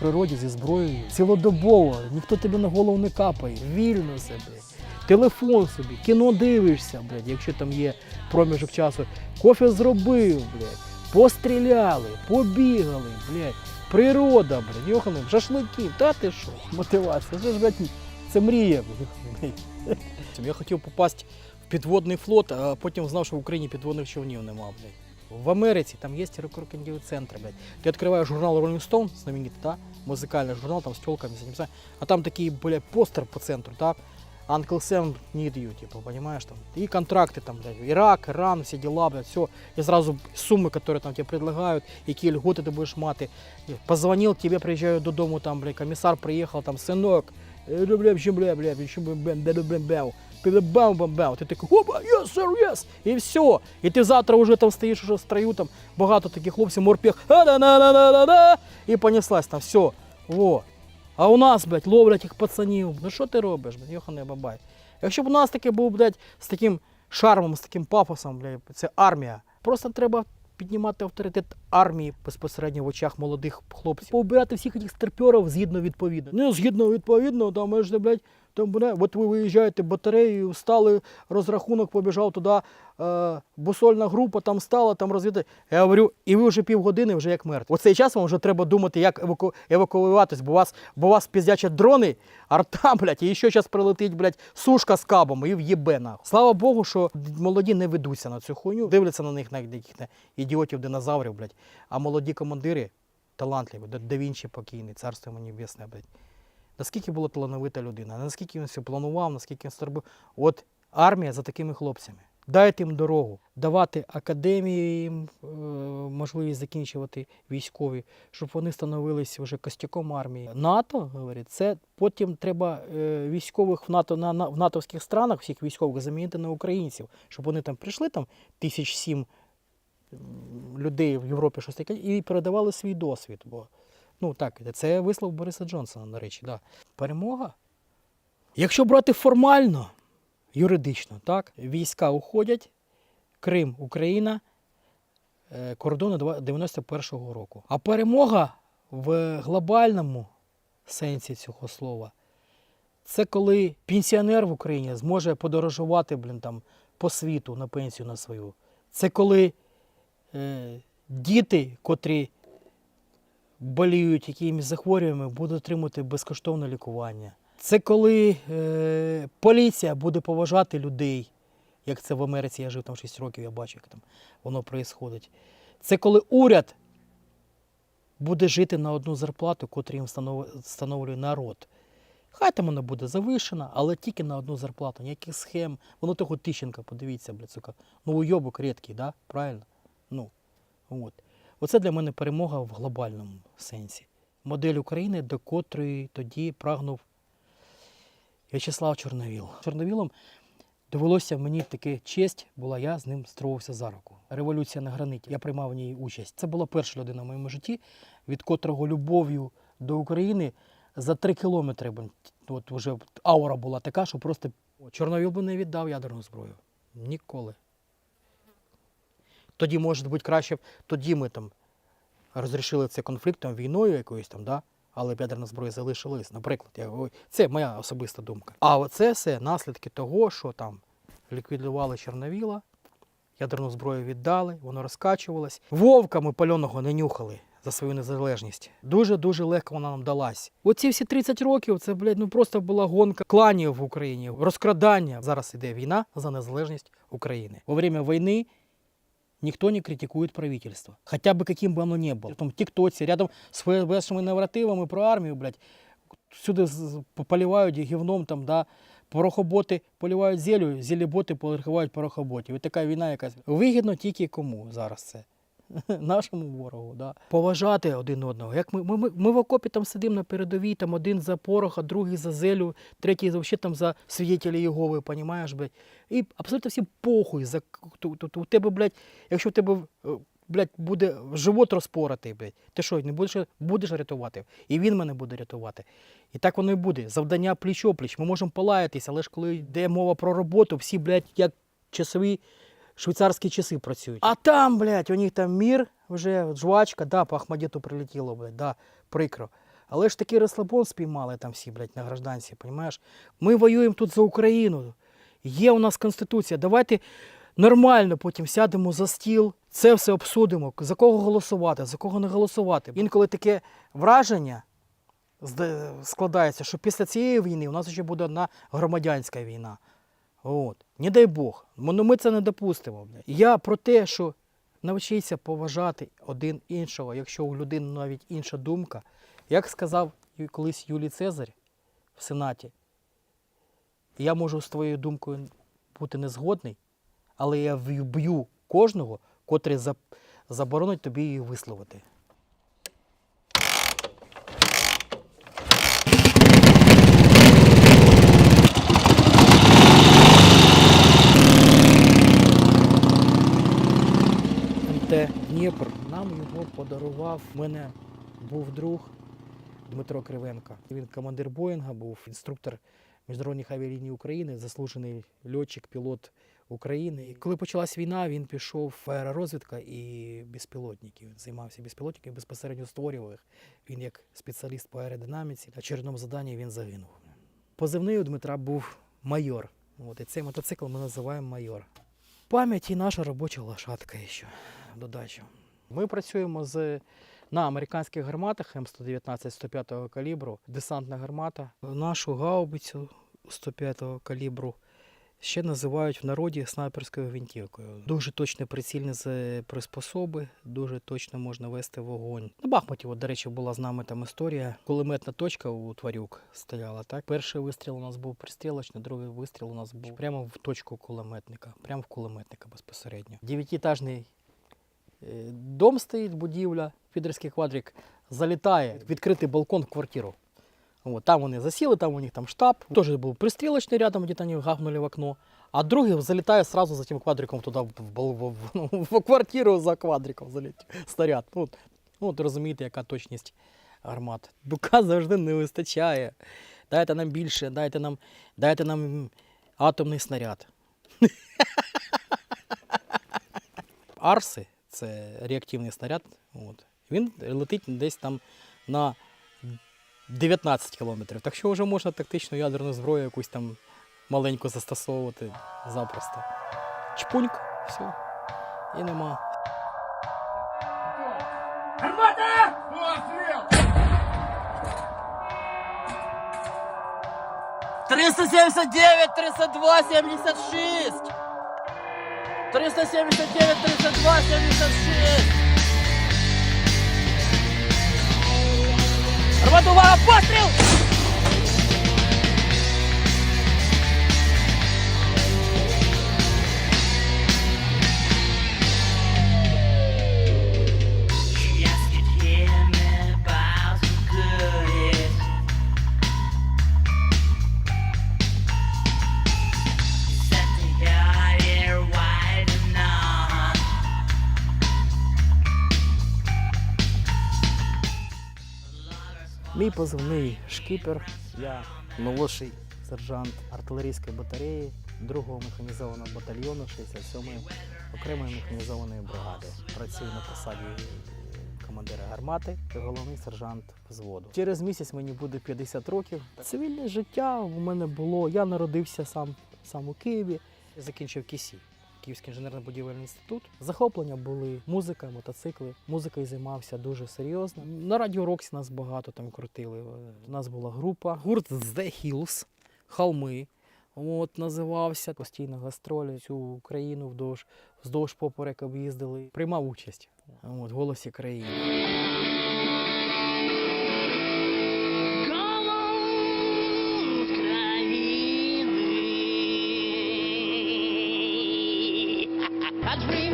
природі зі зброєю. Цілодобово, ніхто тобі на голову не капає, вільно себе. Телефон собі, кіно дивишся, блядь, якщо там є проміжок часу. Кофе зробив, блядь, постріляли, побігали, блядь. Природа, блядь, йоханий, шашлики, та ти що? Мотивація. Це ж, блядь, це мрія. блядь. Я хотів попасти в підводний флот, а потім знав, що в Україні підводних човнів нема, блядь. В Америці там є рекордингові центри, блядь. Ти відкриваєш журнал Rolling Stone, знаменитий, да? музикальний журнал, там з тілками, з этим, а там такий, блядь, постер по центру, да? Uncle Sam need you, типа, понимаешь, там, и контракты там, блядь, Ирак, Иран, все дела, блядь, все, и сразу суммы, которые там тебе предлагают, які льготи ти будеш мати. І Позвонил, тебе приїжджають додому, там, блядь, комісар приїхав, там, синок, э, бля, бля, бля, бля, бля, бля, бля, бля, бля, бам бам бам Ти такий, опа, yes, sir, yes, і все. І ти завтра вже там стоїш уже в строю, там багато таких хлопців, морпех, і понеслась там, все, во. А у нас, блядь, ловлять їх пацанів. Ну що ти робиш, блядь, йоханий бабай. Якщо б у нас таке був, блядь, з таким шармом, з таким пафосом, блядь, це армія. Просто треба піднімати авторитет армії безпосередньо в очах молодих хлопців. Поубирати всіх цих старперів згідно відповідно. Ну, згідно відповідно, там, ми ж, блядь, там, от ви виїжджаєте батареєю, встали, розрахунок побіжав туди, е, бусольна група там стала, там розвідати. Я говорю, і ви вже півгодини вже як мертві. Оцей час вам вже треба думати, як еваку... евакуюватись, бо вас, бо вас піздячать дрони, арта, блядь, і ще зараз прилетить, блядь, сушка з кабом і в'єбе нахуй. Слава Богу, що молоді не ведуться на цю хуйню, дивляться на них, на яких ідіотів, динозаврів, блядь. А молоді командири талантливі, да, Вінчі покійний, царство йому небесне, блядь. Наскільки була талановита людина, наскільки він все планував, наскільки він зробив. От армія за такими хлопцями. Дайте їм дорогу, давати академії їм е, можливість закінчувати військові, щоб вони становилися вже костяком армії. НАТО, говорить, це потім треба е, військових в НАТО на, на в натовських странах, всіх військових замінити на українців, щоб вони там прийшли там тисяч сім людей в Європі щось таке і передавали свій досвід. Бо Ну так, це вислов Бориса Джонсона, до речі, да. Перемога. Якщо брати формально, юридично, так, війська уходять, Крим, Україна, е, кордони 91-го року. А перемога в глобальному сенсі цього слова це коли пенсіонер в Україні зможе подорожувати блін, там, по світу на пенсію на свою. Це коли е, діти, котрі боліють якимись захворюваннями, будуть отримати безкоштовне лікування. Це коли е, поліція буде поважати людей, як це в Америці, я жив там 6 років, я бачу, як там воно відбувається. Це коли уряд буде жити на одну зарплату, котру їм встановлює народ. Хай там вона буде завишена, але тільки на одну зарплату, ніяких схем. Воно того Тищенка, подивіться, блядь, сука. Ну, уйобок рідкий, да? правильно? Ну, от. Оце для мене перемога в глобальному сенсі. Модель України, до котрої тоді прагнув В'ячеслав Чорновіл. Чорновілом довелося мені таки честь, була я з ним здоровався за руку. Революція на граниті. Я приймав в ній участь. Це була перша людина в моєму житті, від котрого любов'ю до України за три кілометри. От вже аура була така, що просто Чорновіл би не віддав ядерну зброю. Ніколи. Тоді, може бути, краще, тоді ми там розрішили це конфліктом, війною якоюсь там, да? але ядерна зброя залишилась. Наприклад, я, це моя особиста думка. А оце все наслідки того, що там ліквідували Чорновіла, ядерну зброю віддали, воно розкачувалось. Вовка ми пальоного не нюхали за свою незалежність. Дуже-дуже легко вона нам далась. Оці всі 30 років це, блядь, ну просто була гонка кланів в Україні, розкрадання. Зараз іде війна за незалежність України. Во время війни Никто не критикует правительство. Хотя бы каким бы оно ни было. Там в ТикТоке, рядом с ФСБшными нарративами про армію, блядь, всюди з- з- поливають гівном, там, да, порохоботи поливають зелю, зелеботи поливають порохоботів. І така війна якась. Вигідно тільки кому зараз це? Нашому ворогу, да. Поважати один одного. Як ми, ми, ми, в окопі там сидимо на передовій, там один за пороха, другий за зелю, третій взагалі там за свідетелі Єгови, понімаєш, блядь. І абсолютно всім похуй. За, ту- ту- ту- у тебе, блядь, якщо в тебе е, блядь, буде живот розпоротий, блядь, ти що, не будеш, будеш рятувати? І він мене буде рятувати. І так воно і буде. Завдання пліч-опліч. Ми можемо полаятися, але ж коли йде мова про роботу, всі, блядь, як часові швейцарські часи працюють. А там, блядь, у них там мір, вже жвачка, да, по Ахмадіту прилетіло, блядь, да, прикро. Але ж такий розслабон спіймали там всі, блядь, на гражданці, розумієш? Ми воюємо тут за Україну. Є у нас Конституція. Давайте нормально потім сядемо за стіл, це все обсудимо, за кого голосувати, за кого не голосувати. Інколи таке враження складається, що після цієї війни у нас ще буде одна громадянська війна. От. Не дай Бог. Ну, ми це не допустимо. Я про те, що навчіться поважати один іншого, якщо у людини навіть інша думка. Як сказав колись Юлій Цезарь в Сенаті, я можу з твоєю думкою бути не згодний, але я вб'ю кожного, котрий заборонить тобі її висловити. Дніпр. Нам його подарував. У мене був друг Дмитро Кривенко. Він командир Боїнга, був інструктор міжнародних авіаліній України, заслужений льотчик, пілот України. І коли почалась війна, він пішов в аеророзвідка і безпілотники. Він займався безпілотниками, безпосередньо створював їх. Він як спеціаліст по аеродинаміці. На очередному заданні він загинув. Позивний у Дмитра був майор. От, і цей мотоцикл ми називаємо майор. Пам'ять і наша робоча лошадка ще додачу. Ми працюємо з, на американських гарматах М119 105 го калібру, десантна гармата. Нашу гаубицю 105 го калібру ще називають в народі снайперською гвинтівкою. Дуже точне прицільне з приспособи, дуже точно можна вести вогонь. На Бахмуті, от, до речі, була з нами там історія. Кулеметна точка у Тварюк стояла. Так? Перший вистріл у нас був пристрілочний, другий вистріл у нас був прямо в точку кулеметника, прямо в кулеметника безпосередньо. Дев'ятиэтажний дом стоїть, будівля, підерський квадрик, залітає, відкритий балкон в квартиру. От, там вони засіли, там у них там штаб. Теж був пристрілочний рядом, де вони гавнули в окно. А другий залітає сразу за тим квадриком туди в, в, в, в, в квартиру за квадриком залетів снаряд. Ну, от, ну, от розумієте, яка точність гармат. Дука завжди не вистачає. Дайте нам більше, дайте нам, дайте нам атомний снаряд. Арси це реактивний снаряд. От. Він летить десь там на 19 кілометрів. Так що вже можна тактичну ядерну зброю якусь там маленьку застосовувати запросто. Чпуньк, все. І нема. Триста семьдесят девять, тридцать два, семьдесят шесть. Триста семьдесят девять, тридцать два, семьдесят шесть. Рвать увага, постріл! Позивний шкіпер. Я молодший сержант артилерійської батареї 2-го механізованого батальйону 67-ї окремої механізованої бригади. Працюю на посаді командира гармати головний сержант взводу. Через місяць мені буде 50 років. Цивільне життя у мене було. Я народився сам, сам у Києві, закінчив КІСІ. Київський інженерно-будівельний інститут. Захоплення були музика, мотоцикли. Музикою займався дуже серйозно. На радіо Роксі нас багато там крутили. У нас була група. Гурт The Hills, Холми. От називався постійно гастролі цю Україну вдовж вздовж поперек об'їздили. Приймав участь от, в голосі країни. I dream.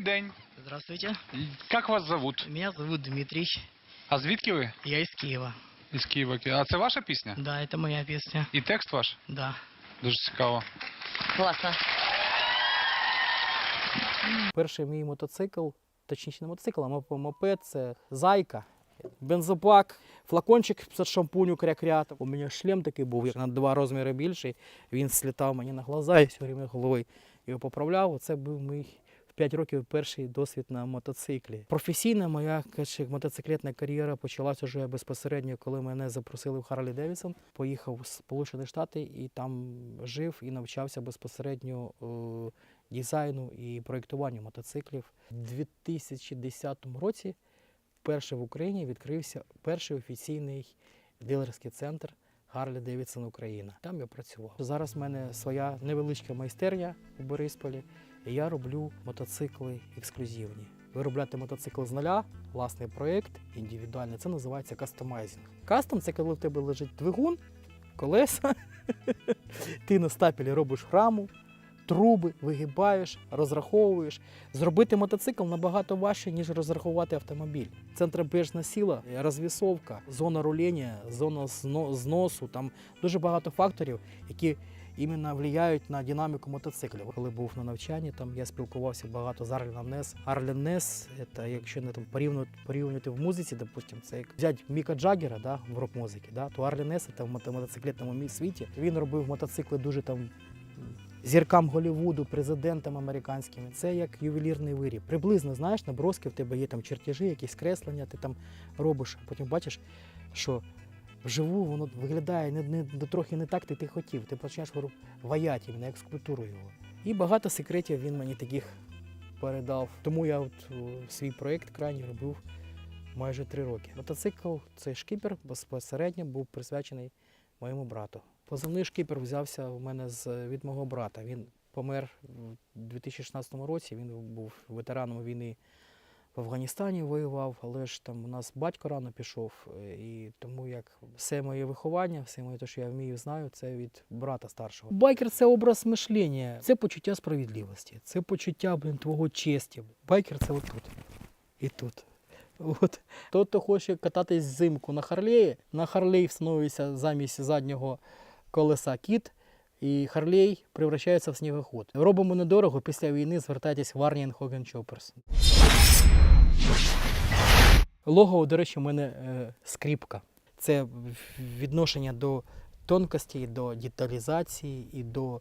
Добрий день. Здравствуйте, Як вас зовут? меня зовут Дмитрий, А звідки ви? я из Киева. Із Києва. А це ваша пісня? Да, это моя песня, І текст ваш? да. Дуже цікаво. Классно. Перший мій мотоцикл, точніше не мотоцикл, а моп- мопед це зайка, бензопак, флакончик з шампуню кря-кря. У мене шлем такий був, як на два розміри більший. Він слітав мені на глаза і все время головою його поправляв. Це був мій 5 років перший досвід на мотоциклі. Професійна моя мотоциклетна кар'єра почалась уже безпосередньо, коли мене запросили в Харлі Девісон. Поїхав в Сполучені Штати і там жив і навчався безпосередньо е, дизайну і проєктуванню мотоциклів. У 2010 році вперше в Україні відкрився перший офіційний дилерський центр Харлі Девідсон Україна. Там я працював. Зараз в мене своя невеличка майстерня у Борисполі, і я роблю мотоцикли ексклюзивні. Виробляти мотоцикл з нуля, власний проєкт, індивідуальний, це називається кастомайзинг. Кастом це коли в тебе лежить двигун, колеса, ти на стапелі робиш раму, труби, вигибаєш, розраховуєш. Зробити мотоцикл набагато важче, ніж розрахувати автомобіль. Центробіжна сила, розвісовка, зона рулення, зона зносу. Там дуже багато факторів, які іменно впливають на динаміку мотоциклів. Коли був на навчанні, там я спілкувався багато з Арліном Нес. Арлін Нес, це якщо не там порівнювати, порівнювати в музиці, допустим, це як взяти Міка Джаггера да, в рок-музиці, да, то Арлін Нес це в мото- мотоциклетному світі. Він робив мотоцикли дуже там зіркам Голлівуду, президентам американським. Це як ювелірний виріб. Приблизно знаєш, наброски в тебе є там чертежі, якісь креслення, ти там робиш, а потім бачиш, що вживу воно виглядає не, не, трохи не так, ти, ти хотів. Ти починаєш ваяти як скульптуру його. І багато секретів він мені таких передав. Тому я от свій проєкт крайній робив майже три роки. Мотоцикл цей шкіпер безпосередньо був присвячений моєму брату. Позивний шкіпер взявся у мене з, від мого брата. Він помер у 2016 році. Він був ветераном війни в Афганістані, воював, але ж там у нас батько рано пішов. І тому як все моє виховання, все моє те, що я вмію, знаю, це від брата старшого. Байкер це образ мишлення, це почуття справедливості, це почуття блін, твого честі. Байкер це отут. І тут. От. Тот, хто хоче кататись взимку на Харлеї, на Харлей встановлюється замість заднього колеса кіт, і Харлей превращається в снігоход. Робимо недорого, після війни звертайтесь в Arnian Hogan Choppers. Лого, до речі, у мене е, скріпка. Це відношення до тонкості, до деталізації і до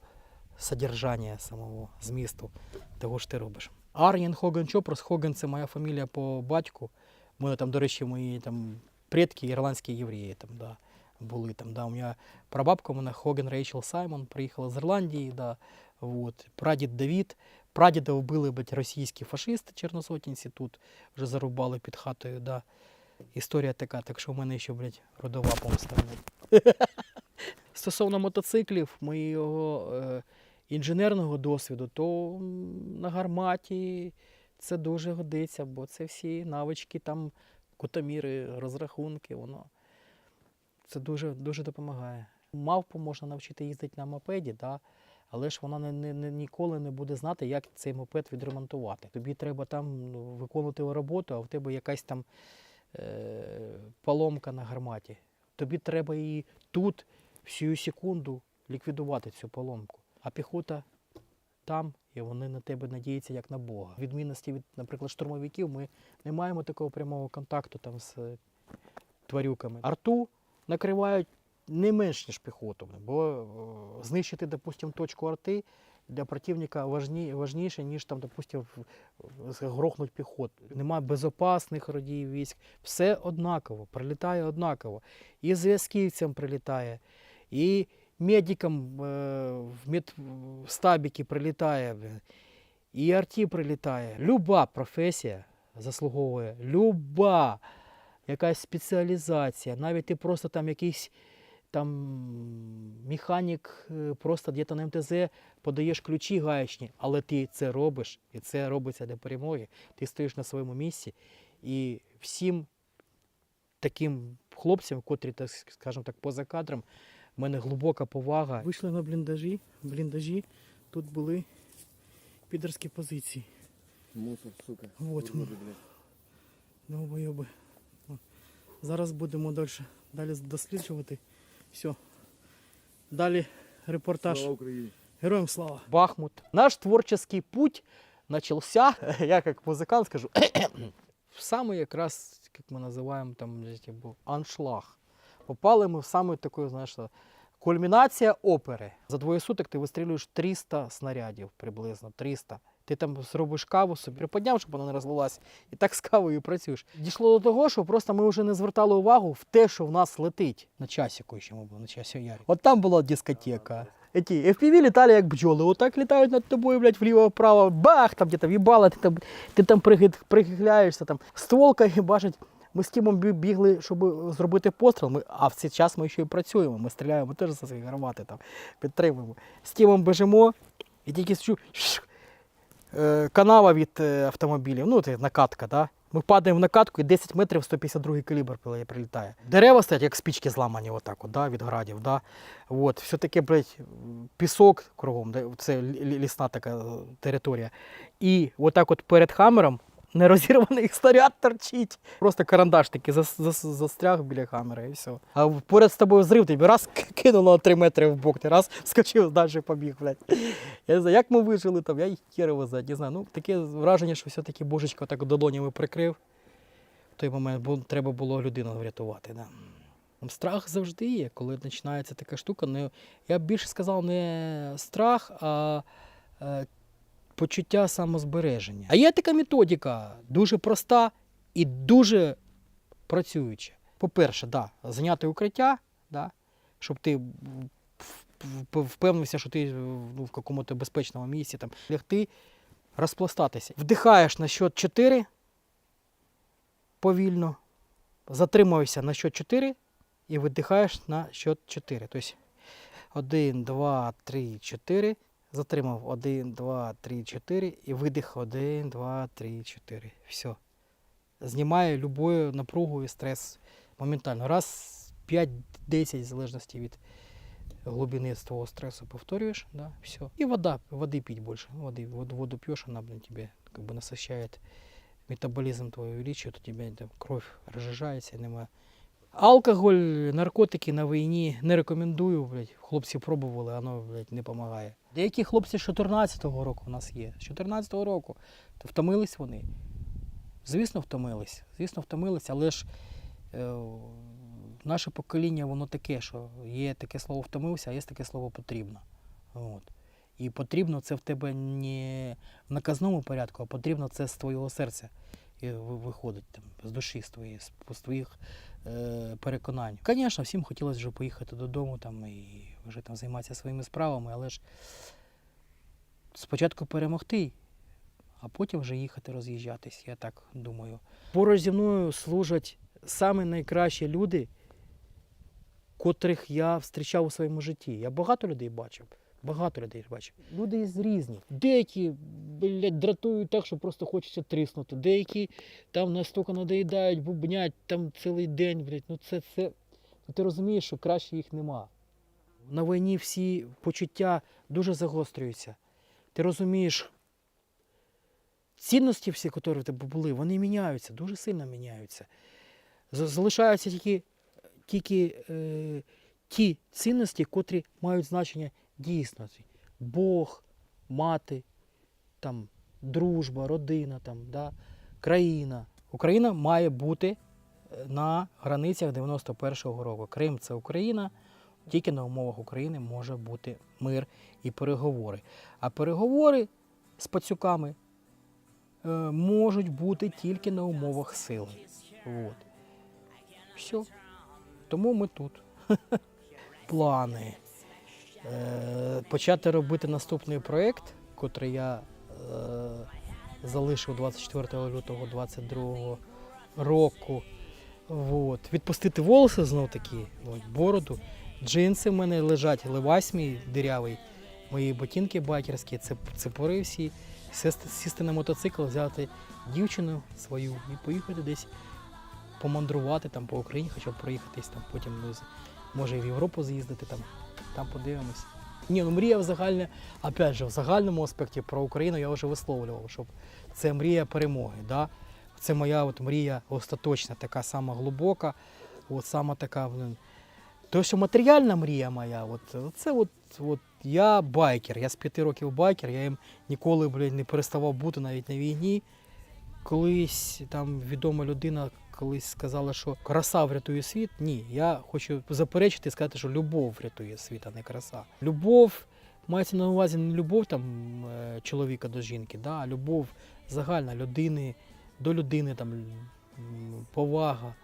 содержання самого змісту того, що ти робиш. Ар'єн Хоган Чопрос. Хоган це моя фамілія по батьку. Мене там, до речі, мої там предки ірландські євреї там, да, були там. Да. У мене прабабка у мене Хоган Рейчел Саймон, приїхала з Ірландії. Да, вот. Прадід Давід. Прадіда вбили блядь, російські фашисти, чорносотінці тут вже зарубали під хатою. Да. Історія така, так що в мене ще, блядь, родова помста. Стосовно мотоциклів, моєго е, інженерного досвіду, то на гарматі це дуже годиться, бо це всі навички, там, кутоміри, розрахунки, воно це дуже, дуже допомагає. Мавпу можна навчити їздити на мопеді, да? але ж вона не, не, не, ніколи не буде знати, як цей мопед відремонтувати. Тобі треба там ну, виконувати роботу, а в тебе якась там е, поломка на гарматі. Тобі треба її тут всю секунду ліквідувати цю поломку. А піхота там, і вони на тебе надіються як на Бога. Відмінності від, наприклад, штурмовиків, ми не маємо такого прямого контакту там з е, тварюками. Арту накривають не менш, ніж піхоту, бо е, знищити, допустимо, точку арти для противника важні, важніше, ніж там, допустимо, грохнуть піхоту. Нема безопасних родів військ. Все однаково, прилітає однаково. І зв'язківцям прилітає, і медикам е, в медстабіки прилітає, і арті прилітає. Люба професія заслуговує, люба якась спеціалізація, навіть ти просто там якийсь там механік, е, просто десь на МТЗ подаєш ключі гаячні, але ти це робиш, і це робиться для перемоги. Ти стоїш на своєму місці, і всім таким хлопцям, котрі, скажімо так, поза кадром, в мене глибока повага. Вийшли на бліндажі, бліндажі, тут були підерські позиції. Мусор, сука. Вот. Уроды, блядь. Довбойоби. О, Зараз будемо далі, далі досліджувати. Все. Далі репортаж. Слава Украине. Героям слава. Бахмут. Наш творческий путь начался, я как музыкант скажу, в самый якраз, как мы называем там, знаете, був аншлаг. Попали ми в саму таку, знаєш, кульмінація опери. За двоє суток ти вистрілюєш 300 снарядів приблизно, 300. Ти там зробиш каву собі, приподняв, щоб вона не розлилась, і так з кавою працюєш. Дійшло до того, що просто ми вже не звертали увагу в те, що в нас летить на часіку, ще ми на часі ярі. От там була дискотека. Эти FPV літали як бджоли, отак літають над тобою, блядь, вліво-вправо, бах, там где-то в'їбало, ти там, ти там пригид- там стволка і бачить. Ми з Тімом бігли, щоб зробити постріл, ми, а в цей час ми ще й працюємо, ми стріляємо, теж за свої гармати там підтримуємо. З Тімом біжимо, і тільки шш, е, канава від е, автомобілів, ну, це накатка, да? Ми падаємо в накатку і 10 метрів 152 калібр прилітає. Дерева стоять, як спічки зламані, отак, от, да, від градів. Да? От, все таке, блядь, пісок кругом, це лі- лі- лісна така е, територія. І отак от перед хамером нерозірваний снаряд торчить. Просто карандаш зас, застряг біля хамера і все. А поряд з тобою взрив, тобі раз кинуло на 3 метри в бок, ти раз вскочив, далі побіг, блядь. Я не знаю, як ми вижили там, я їх херово знаю. Ну, таке враження, що все-таки божечко так долонями прикрив. В той момент бу- треба було людину врятувати. Да. Страх завжди є, коли починається така штука. Я б більше сказав, не страх, а е, почуття самозбереження. А є така методика, дуже проста і дуже працююча. По-перше, да, зайняти укриття, да, щоб ти впевнився, що ти ну, в якомусь безпечному місці там лягти, розпластатися. Вдихаєш на счет 4 повільно, затримуєшся на счет 4 і видихаєш на счет 4. Тобто 1, 2, 3, 4. Затримав 1, 2, 3, 4 і видих 1, 2, 3, 4. Все. Знімає любую напругу і стрес моментально. Раз 5-10 в залежності від глубины твоего стресса повторюешь, да, все. И вода, воды пить больше. Воды, воду, воду пьешь, она, блин, тебе как бы насыщает метаболизм твой увеличивает, у тебя там кровь розжижається, нема. Алкоголь, наркотики на війні не рекомендую, блядь. Хлопці пробували, воно, блядь, не допомагає. Деякі хлопці з 14-го року у нас є. З 14-го року. То втомились вони. Звісно, втомились. Звісно, втомились, але ж е, наше покоління, воно таке, що є таке слово втомився, а є таке слово потрібно. От. І потрібно це в тебе не в наказному порядку, а потрібно це з твого серця виходить там, з душі, з твоїх, з твоїх е, переконань. Звісно, всім хотілося вже поїхати додому там, і вже там займатися своїми справами, але ж спочатку перемогти, а потім вже їхати роз'їжджатись, я так думаю. Поруч зі мною служать саме найкращі люди, котрих я зустрічав у своєму житті. Я багато людей бачив. Багато людей бачив. Люди з різні. Деякі, блядь, дратують так, що просто хочеться тріснути. Деякі там настільки надоїдають, бубнять там цілий день, блядь. Ну це це. Ну, Ти розумієш, що краще їх нема. На війні всі почуття дуже загострюються. Ти розумієш, цінності всі, які в тебе були, вони міняються, дуже сильно міняються. Залишаються тільки, тільки е, ті цінності, котрі мають значення дійсності. Бог, мати, там, дружба, родина, там, да, країна. Україна має бути е, на границях 91-го року. Крим це Україна. Тільки на умовах України може бути мир і переговори. А переговори з пацюками е, можуть бути тільки на умовах сили. От. Все. Тому ми тут. Плани. Е, почати робити наступний проєкт, котрий я е, залишив 24 лютого 22 року. От. Відпустити волоси знов таки, бороду. Джинси в мене лежать, левась мій дирявий, мої ботинки байкерські, це цепори всі. Сісти, на мотоцикл, взяти дівчину свою і поїхати десь помандрувати там по Україні, хоча б проїхатись там, потім ну, може в Європу з'їздити там, там подивимось. Ні, ну мрія в загальне, опять же, в загальному аспекті про Україну я вже висловлював, щоб це мрія перемоги. Да? Це моя от мрія остаточна, така сама глибока, от сама така. То, що матеріальна мрія моя, от, це от, от я байкер, я з п'яти років байкер, я їм ніколи блін, не переставав бути навіть на війні. Колись там відома людина колись сказала, що краса врятує світ. Ні, я хочу заперечити і сказати, що любов врятує світ, а не краса. Любов мається на увазі не любов там е, чоловіка до жінки, да, а любов загальна людини до людини, там повага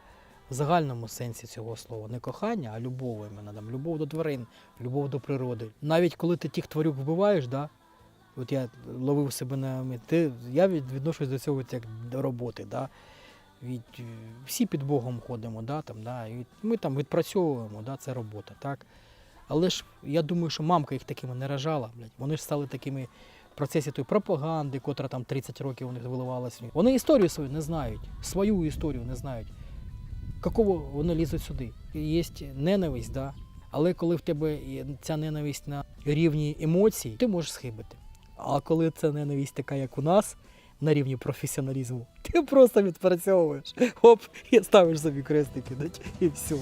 в загальному сенсі цього слова. Не кохання, а любов іменно, там, любов до тварин, любов до природи. Навіть коли ти тих тварюк вбиваєш, да, от я ловив себе на ти, я відношусь до цього як до роботи. Да? Від, е, всі під Богом ходимо, да, там, да, і ми там відпрацьовуємо, да, це робота. Так? Але ж я думаю, що мамка їх такими не рожала. Блядь. Вони ж стали такими в процесі тої пропаганди, котра там 30 років у них виливалась. Вони історію свою не знають, свою історію не знають. Какого вони лізуть сюди? Є ненависть, да? але коли в тебе ця ненависть на рівні емоцій, ти можеш схибити. А коли це ненависть така, як у нас, на рівні професіоналізму, ти просто відпрацьовуєш. Оп, і ставиш собі крестики, і все.